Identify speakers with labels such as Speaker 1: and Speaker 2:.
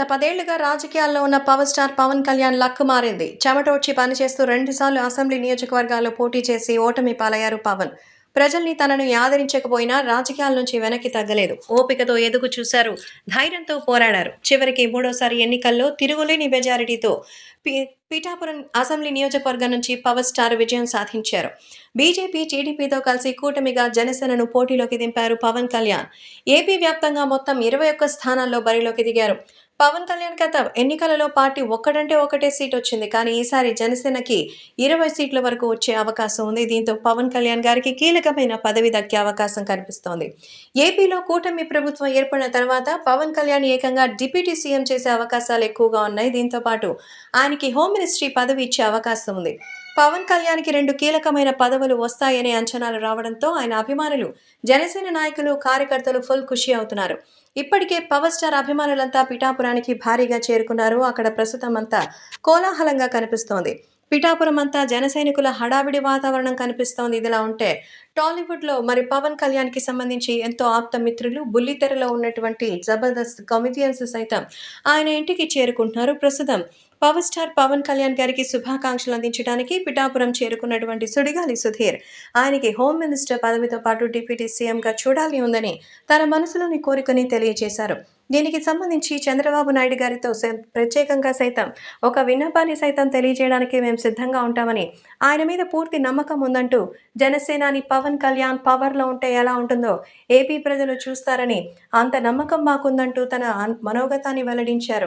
Speaker 1: గత పదేళ్ళుగా రాజకీయాల్లో ఉన్న power star Pawan Kalyan luck మారింది. చెమటోడ్చి పనిచేస్తూ రెండుసార్లు అసెంబ్లీ నియోజకవర్గాల్లో పోటీ చేసి ఓటమి పాలయ్యారు పవన్. ప్రజల్ని తనను ఆదరించకపోయినా రాజకీయాల నుంచి వెనక్కి తగ్గలేదు. ఓపికతో ఎదుగు చూశారు. ధైర్యంతో పోరాడారు. చివరికి మూడోసారి ఎన్నికల్లో తిరుగులేని మెజారిటీతో పి- పిఠాపురం అసెంబ్లీ నియోజకవర్గం నుంచి పవర్ స్టార్ విజయం సాధించారు. బీజేపీ టీడీపీతో కలిసి కూటమిగా జనసేనను పోటీలోకి దింపారు పవన్ కళ్యాణ్. ఏపీ వ్యాప్తంగా మొత్తం ఇరవై ఒక్క స్థానాల్లో బరిలోకి దిగారు. పవన్ కళ్యాణ్ గత ఎన్నికలలో పార్టీ ఒక్కడంటే ఒకటే సీట్ వచ్చింది. కానీ ఈసారి జనసేనకి ఇరవై సీట్ల వరకు వచ్చే అవకాశం ఉంది. దీంతో పవన్ కళ్యాణ్ గారికి కీలకమైన పదవి దక్కే అవకాశం కనిపిస్తోంది. ఏపీలో కూటమి ప్రభుత్వం ఏర్పడిన తర్వాత పవన్ కళ్యాణ్ ఏకంగా డిప్యూటీ సీఎం చేసే అవకాశాలు ఎక్కువగా ఉన్నాయి. దీంతో పాటు ఆయనకి హోమ్ మినిస్ట్రీ పదవి ఇచ్చే అవకాశం ఉంది. పవన్ కళ్యాణ్కి రెండు కీలకమైన పదవులు వస్తాయనే అంచనాలు రావడంతో ఆయన అభిమానులు జనసేన నాయకులు కార్యకర్తలు ఫుల్ ఖుషి అవుతున్నారు. ఇప్పటికే పవర్ స్టార్ అభిమానులంతా పిఠాపురం పిఠాపురానికి భారీగా చేరుకున్నారు. అక్కడ ప్రస్తుతం అంతా కోలాహలంగా కనిపిస్తోంది. పిఠాపురం అంతా జన సైనికుల హడావిడి వాతావరణం కనిపిస్తోంది. ఇదిలా ఉంటే టాలీవుడ్లో మరి పవన్ కళ్యాణ్కి సంబంధించి ఎంతో ఆప్త మిత్రులు బుల్లితెరలో ఉన్నటువంటి జబర్దస్త్ కమెడియన్స్ సైతం ఆయన ఇంటికి చేరుకుంటున్నారు. ప్రస్తుతం పవర్ స్టార్ పవన్ కళ్యాణ్ గారికి శుభాకాంక్షలు అందించడానికి పిఠాపురం చేరుకున్నటువంటి సుడిగాలి సుధీర్ ఆయనకి హోమ్ మినిస్టర్ పదవితో పాటు డిప్యూటీ సీఎంగా చూడాలి ఉందని తన మనసులోని కోరికని తెలియజేశారు. దీనికి సంబంధించి చంద్రబాబు నాయుడు గారితో ప్రత్యేకంగా సైతం ఒక విన్నపాన్ని సైతం తెలియజేయడానికి మేము సిద్ధంగా ఉంటామని ఆయన మీద పూర్తి నమ్మకం ఉందంటూ జనసేనాని పవన్ కళ్యాణ్ పవర్లో ఉంటే ఎలా ఉంటుందో ఏపీ ప్రజలు చూస్తారని అంత నమ్మకం మాకుందంటూ తన మనోగతాన్ని వెల్లడించారు.